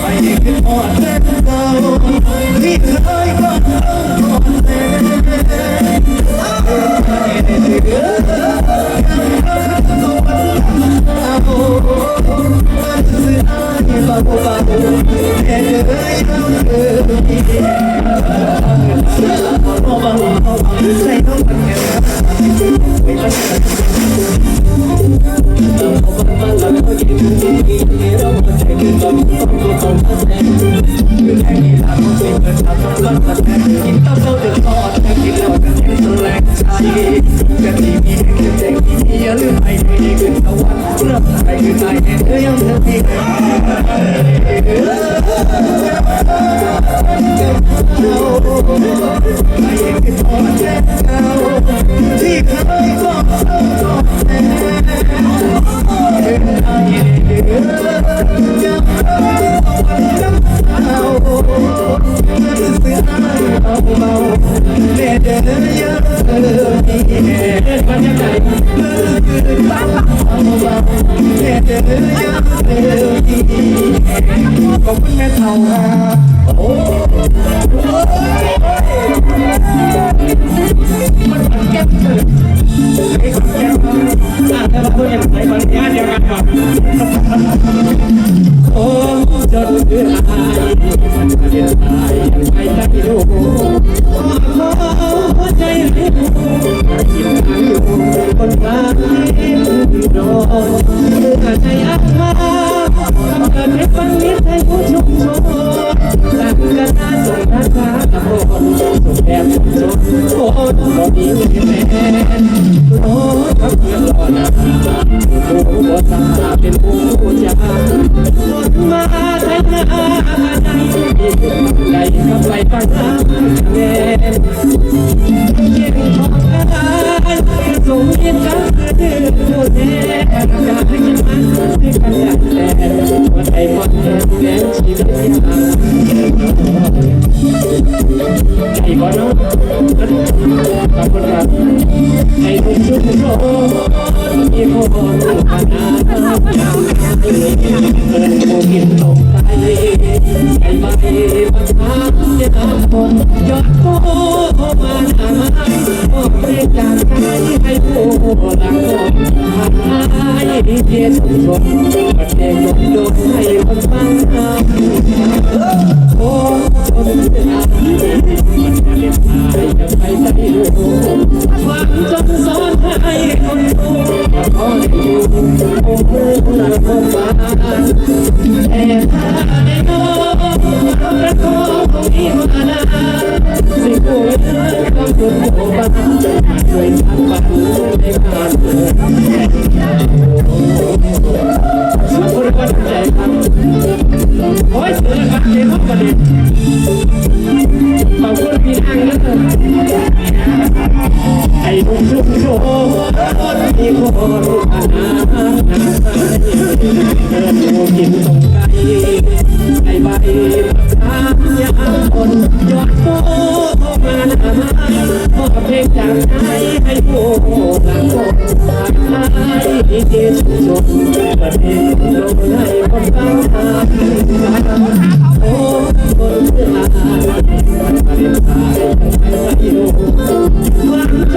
ไปขึ้นหอดแฟนเก่าที่เทอดแต่กินแล้วก็เห็นแสลงใจกันที่มีแค่ใจที่อย่ แม่เดินเยอะมีแม่มันยังไงแม่เดินเยอะมีขอบคุณแม่เท่าโอ้โอ้จนเดือนอายมันเดือน ใจอักมาเกิดให้ฟังนิดให้ผู้ชมชมตั้งกันนาส่งหน้าตาตะโกนส่งแบบสดโอ้บ่มีแฟนโอ้ทักเพื่อนรอนะผู้บ่ตาเป็นผู้จาคนมาใช้หน้าใจใจกับไหลฟังน้ำแม่เย็นของอายส่งยินจังคือผู้แทนอยากให้มัน วั นใดวันหนึ่งแม้ชีวิตยากใจบ่เนาะขอบคุณครับให้ทุกทุกโลกมีคนขนาดยาวเกินตกินลงไปไอ้ใบบังคับจะทำคนยอดโตมาหน้าไม้โอ้เพลงจากใจให้ผู้หลังคนผ่านไม้เทียนชมชมประเด็นลงโดนให้คนฟังโอ้คนเสียมันเรียนไทยจะไปใส่ดูฟังจนสอนให้คนดูขอให้อยู่โอ้โหรักคนบ้าแต่ถ้าได้น้องรักของอีมานาสิกูเลิกต้องคุณโอ้บ้านช่วยทำบ้านได้านขอบคุณคนใจครับโอ้ยเสือครับเดี๋ยวประเด็นขอบคุณพี่อังนะครับไอ้ ทุกทุกโชว์ที่คนอาณาเดินโมกินตรงไกลไอ้ใบทางยามคนยอดโตมาหน้าไม้ขอเพลงจากใจให้ผู้หลังคนผ่านไม้เกศชมประเทศลงให้คนฟังทางโอ้คนเสื้ออาวันวาเลนไทน์ไปใส่ดูวันจ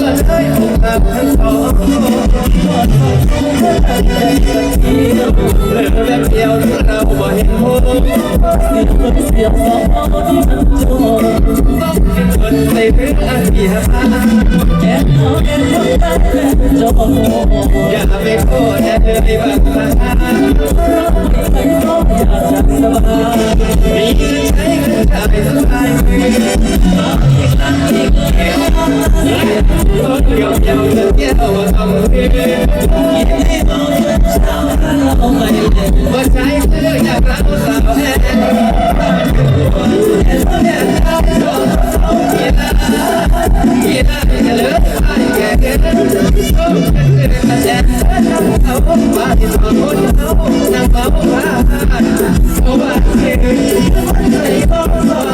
ก็เลยคงทำทั้งสองเริ่มแบบเดียวเราบ่เห็นโมเสียงเสียงสองที่มันโจต้องเป็นคนในเรื่องอาเกียมาแกเอาแคนตายแล้วโจอย่าไปโทษอย่าเลยบังคับไม่ต้องอยากจะสบายมีเงินใช้เงินจ่ายสบายรถเกี่ยวเกี่ยวเงินเที่ยวมาทำเพื่อให้องจนเช้าเราไม่เล่นว่าใช้เพื่ออยากรักสาวแอนกีฬาจะเลิกไปแก่เกินเขาเป็นแอนเขาว่าที่สองคนเขานั่งเมาว่าเขาว่าเก่งใจต้องส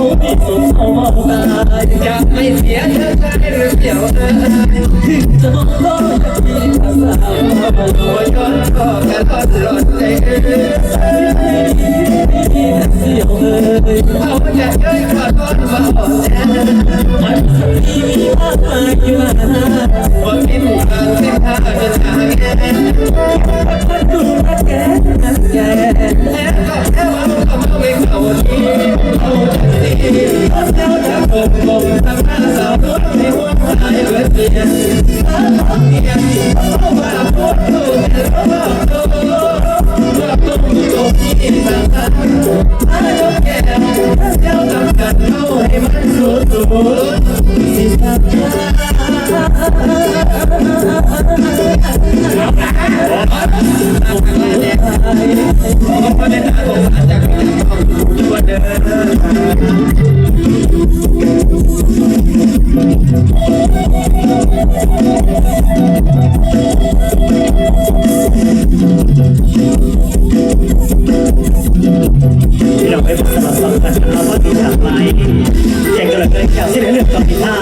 วยแน่เลยเขาทำตามเอาเรามาทำทุกเที่ยวจะโดนตาเราดูแค่เอว่าเอว่าเอเรามาสามวันแล้วเป็นบางเดือจะมากที่จริงที่เขาไม่สมอาตายจะไม่เสียเธอใจหรือเสียวเธอถึงจะมองก็จะมีภาษาหัวย้อนก็แค่ทอดหลอดใจเสียวเลยเขาจะเย้ยกว่าทอดมาอ่อนแอมันจะมีมีมากมายอยู่นะว่ามีหมู่บ้านเส้นทางเป็นทาง ที่เขาจะคงคงทำหน้าสาวรถในหัวใจเบิดเบียนเขาว่าพูดถูกแต่เขาว่าโตว่าต้องอยู่ที่ต่างกันอายกแก้วเจ้าทำกันเข้าให้มันสุดสุดสิสักที่เราไปสลับฟังกันนะ ครับว่าที่จากไปแข่งกันเลยจากที่เรื่องกับพิธาเรา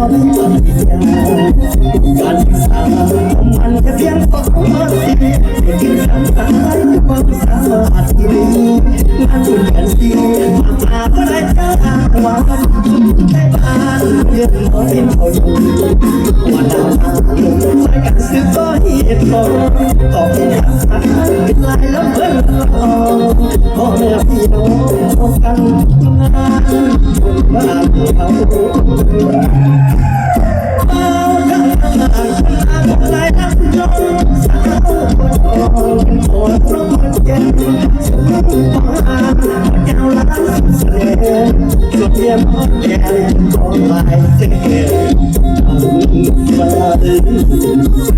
ย์แค่พอไม่ปฏิญาการศึกษาของมันแค่เพียงพอมาสิเด็กที่ทำตายความสามารถที่มีมันเป็นาพาก็ได้จ้าวันนบ้านเรียนน้อยเขาอยู่วันดาวตาลงใช้กันซื้อก็เหตุผลตอบเป็นคำสั่งเป็นลาวเพิ่งพ่อแม่พี่น้องกันงานบ้านเขาเอางทั้ายคนอาบลายทั้งน้องสาวคนอ่อนโอนร้อนเย็นสุดฟ้ายาวล้านเสน่ห์สุดเยี่ยมอ่อนแก่ของลายเส้นอันฟ้า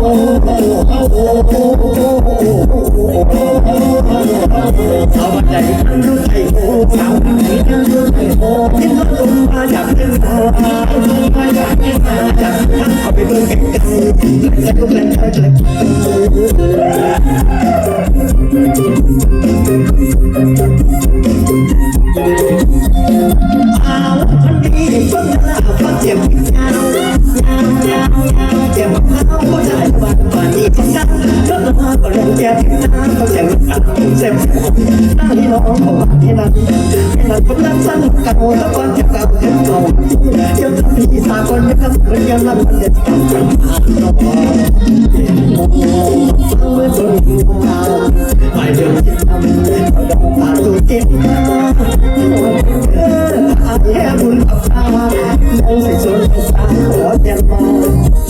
อ้านบ้านนี้ก็กันก็มาก็ลงแก่ที่น้ำเขาเสียงอะเสียงตั้งที่น้องเขาที่นั่นที่นั่นคนนั้นสั้นก่าแล้วก่อนจะเก่าเจ็บเก่าเดี๋ยวทำพี่สาคนยังเหมือนกันแล้วมันจะทำกันผ่านน้องเมองฟังเมื่อเบิ่งดาวไปเดินที่ทำเดอกตาตัวเจ็บมาเอออาแย่บุญกับตาน้องใส่ส่วนสาวขอเจ็บมาซอย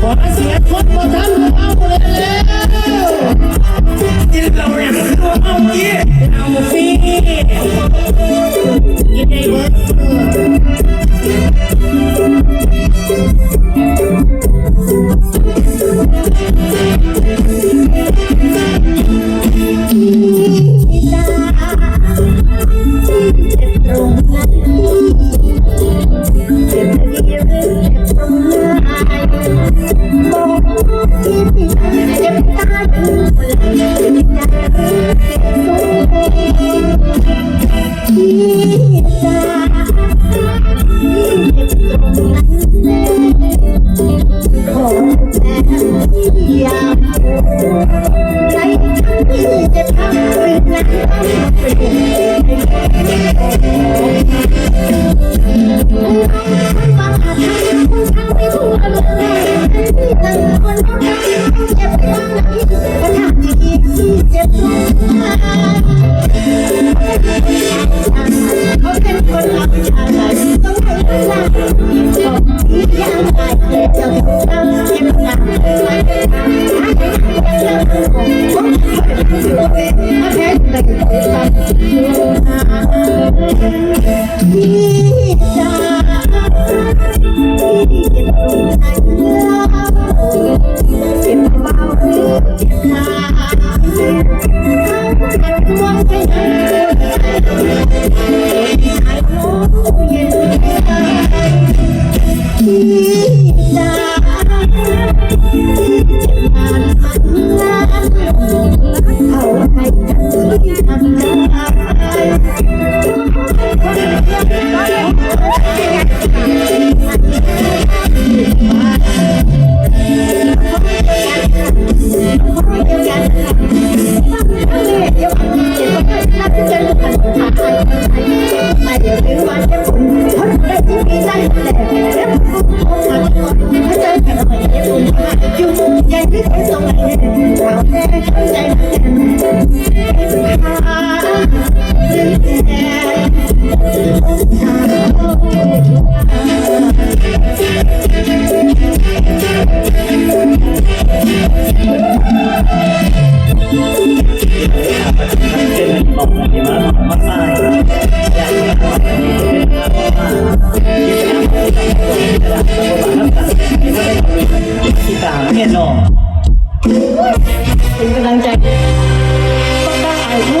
ขอเสียงคนบนทันเอาเลยกินเราเนี่ยมันวเอาดีเอาฟีกินได้เบิร์ ที่สามเนี่ยนอเป็นกำลังใจต้องได้อายุ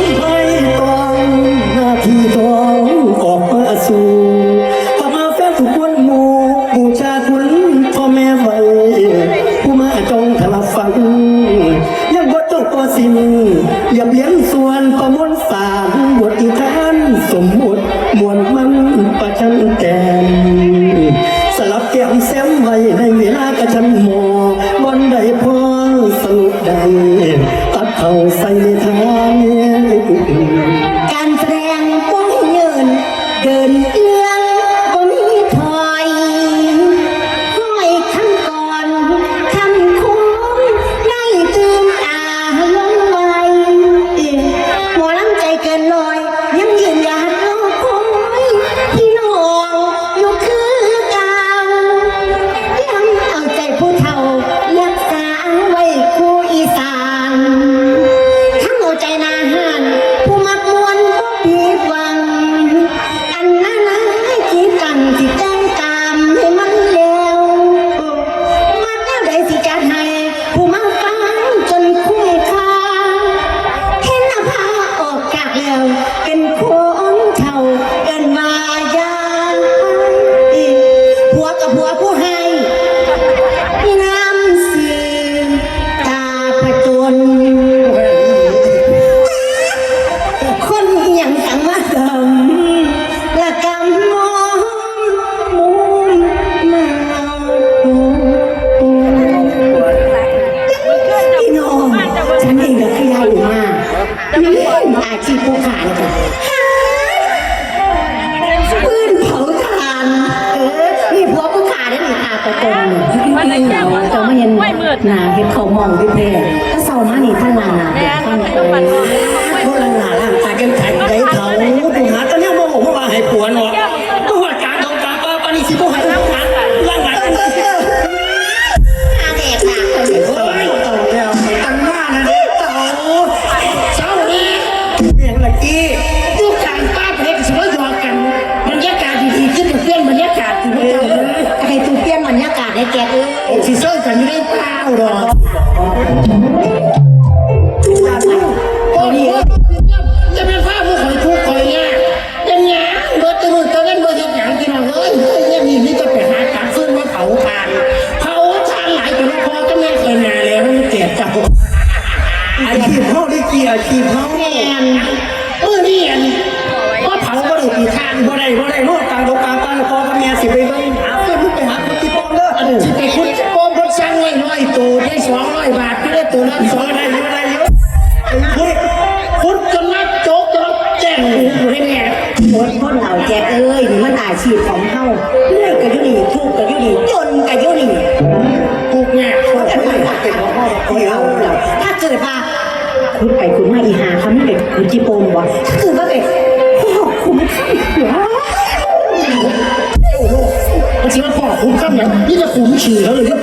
คุณชนะโจ๊กแล้วเจ๋งไหมเงี้ยคนเราแจกเลยเมันอาชีพของเฮาเลิกกันยุนี่ทุกกันยุนี่จนกันยุนี่ทุกเนี่ยคุ้าเกิดว่าคุณไปคุณมาอีหาเขาไม่เป็นคุณจีโปมบอกถ้าว่าเป็นพ่อคุณข้ามหัวโอ้โหมันชิว่าพ่อคุณข้ามเนี่นี่จะขุนฉี่เขาเลยก็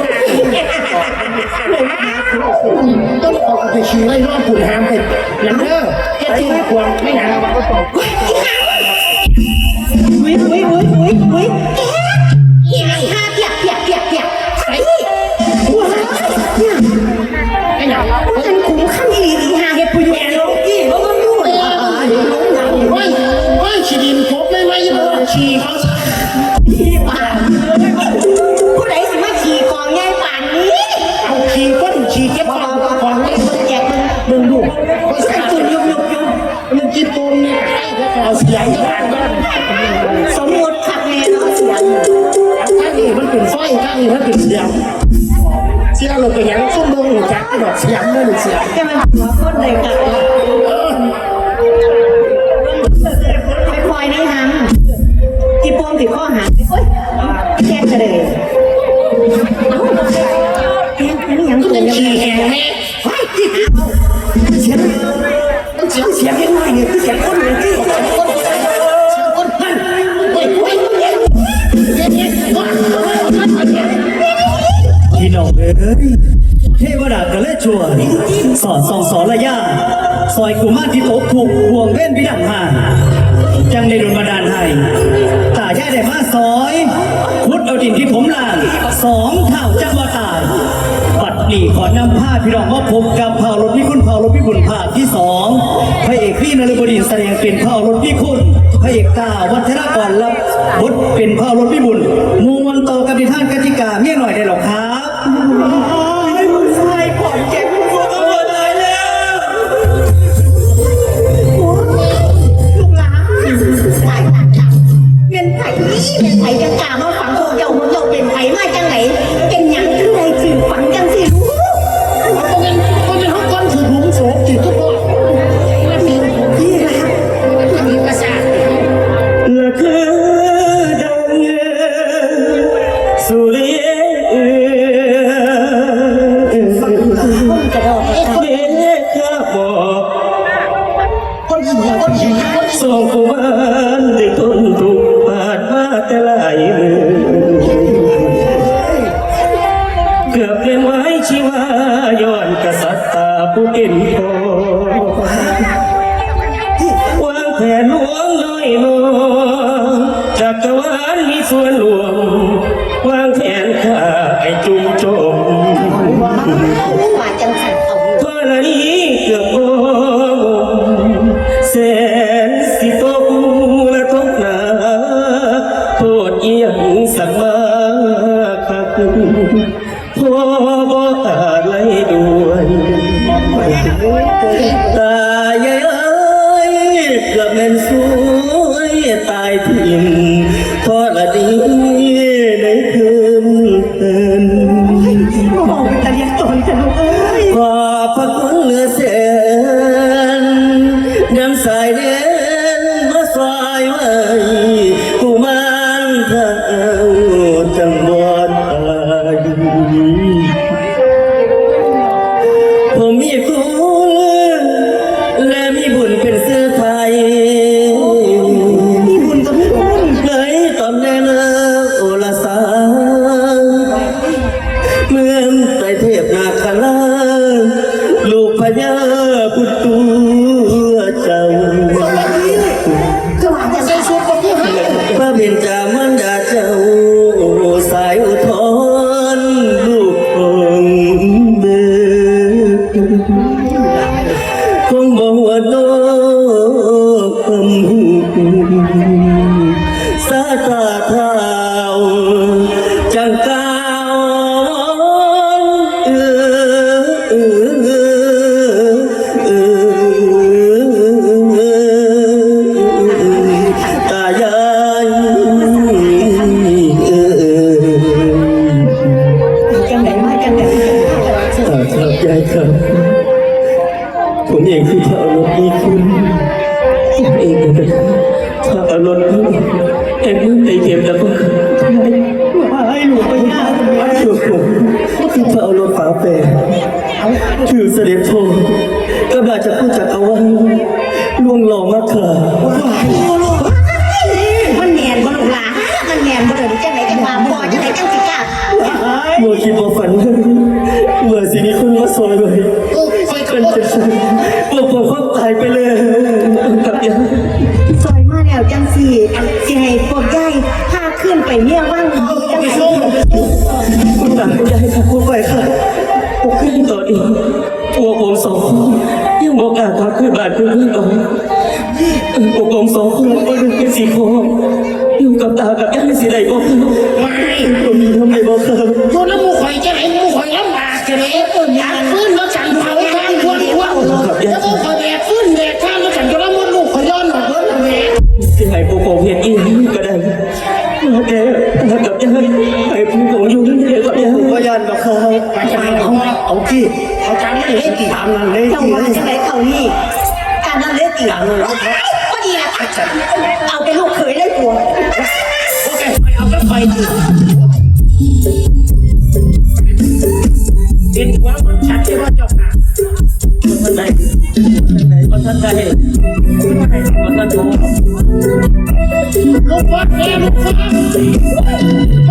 ต้องออกไปชิวไล่รอบขุนหามไปหลังเด้อแค่ที่ควงไม่หาเมากระกวิ่งวิ่งวิ่งวิ่งวิ่ง ขี้แหงแม่ไอ้ยเสียงเสียงเสียงยังไเนี่ยเสียงคนเลยที่พี่น้องเอ้ยเทวดากระเล่ชัวสอนสองสอนระยะซอยกุมารที่ตกถูกห่วงเล่นพิดังห่างจังได้ดลบันดาลให้ตาแย่ได้มาซอยพุดเอาดินที่ผมล่างสองเท่าจังว่าตาย นี่ขอนำภาพพี่น้องว่าพบกับเผ่ารถพี่คุณเผ่ารถพี่คุณภาคที่สองพระเอกพี่นรบดินแสดงเป็นเผ่ารถพี่คุณพระเอกตาวัฒนกรรับบทเป็นเผ่ารถพี่บุญมูวันโตกับดิท่านกติกาเมี่ยหน่อยได้หรอครับ เด้อลุงมาซอยว้ย มื่อคิดว่าฝันเมื่อสิ่งนี้คุณมาซอยเลยเป็นจะใช่พวกผมก็ตายไปเลยกับยายซอยมาแล้วจังสิสิให้พวกยายพาขึ้นไปเมียว่างจังไหนคุณตาคุณยายครับผมไปค่ะผมขึ้นต่ออีกพวกผมสองคนยังบอกอาพาขึ้นบ้านเพื่อนๆก่อนพวกผมสองคนก็ดึงเป็นสีโคงอยู่กับตากับยายสีไหนบอกครับไม่ผมมีทำไมบอก มากับยายให้พวกผมอยู่ที่นี่กับยายผมก็ยันบอกครับไปจะไปเอาเอาที่เอาจำไม่ได้กี่ตามนั้นเลยเจ้าว่าจังไหนเขานี่การนั่นเลยตีก็ดีละเอาไปลูกเขยเลยตัวโอเคไปเอาก็ไปดิเป็นหัวมันชัดที่ว่าเจ้าค่ะท่านใดท่านใดท่านโทลูกวัดแม่ลูกฟ้าไม่รู้เนี่ย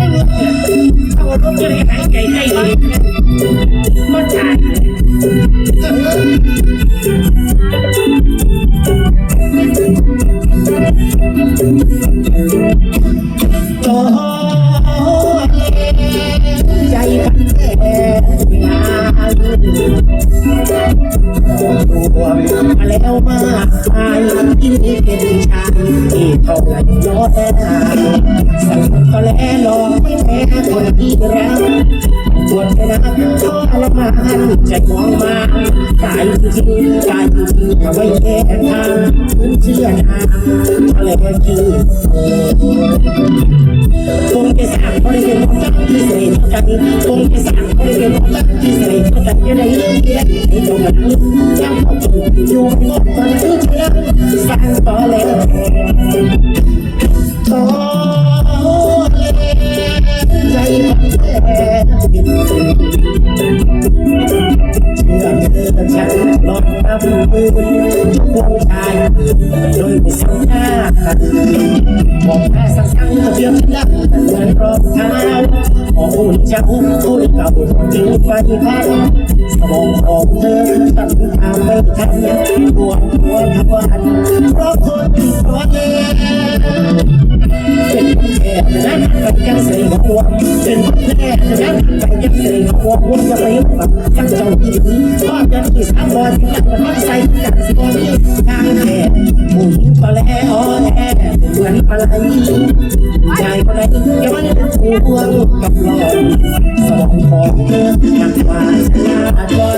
เอาลูกจะไแล้วมากมายที่เป็นชายที่เท่าไหร่ย้อนสั่งก็แล้วรอไม่แพ้คนที่รัก ปวดไปนักทรมานใจมองมาตายจริงๆตายจริงเอาไว้แค่ทางพื้นเชื่อนาอะไรกี่คงจะสร้างบริเวณของตั้งที่เสรีเท่ากันคงจะสร้างบริเวณของตั้งที่เสรีเท่ากันจะได้เรื่องที่ได้ในตรงนั้นยังพอจูอยู่หมดตอนที่เชื่อสร้างต่อแล้วต่อใจมันแท้ ลองทำปืนพวกชายโดยไม่สัญญากันบอกแม่สักครั้งทะเบียนลักเหมือนรองเท้าของอุ่นจะอุ้มอุ้ยเก่าทิ้งไปพัก สมองของเธอตั้งตามไม่ทันปวดหัวทั้งวันเพราะคนตัวเองเป็นคนแก่นะไปยังใส่หัวเป็นคนแก่นะไปยังใส่หัวหัวจะไปกับยังเจ้าที่ก็ยังที่สามบอลที่ยังมันใส่กันสิบอลทางแก่ผู้หญิงก็แล้วแท้เหมือนปลาไหลใจก็ได้จะมันห่วงกับหลอนสมองของเธอมันว่าชนะจอน but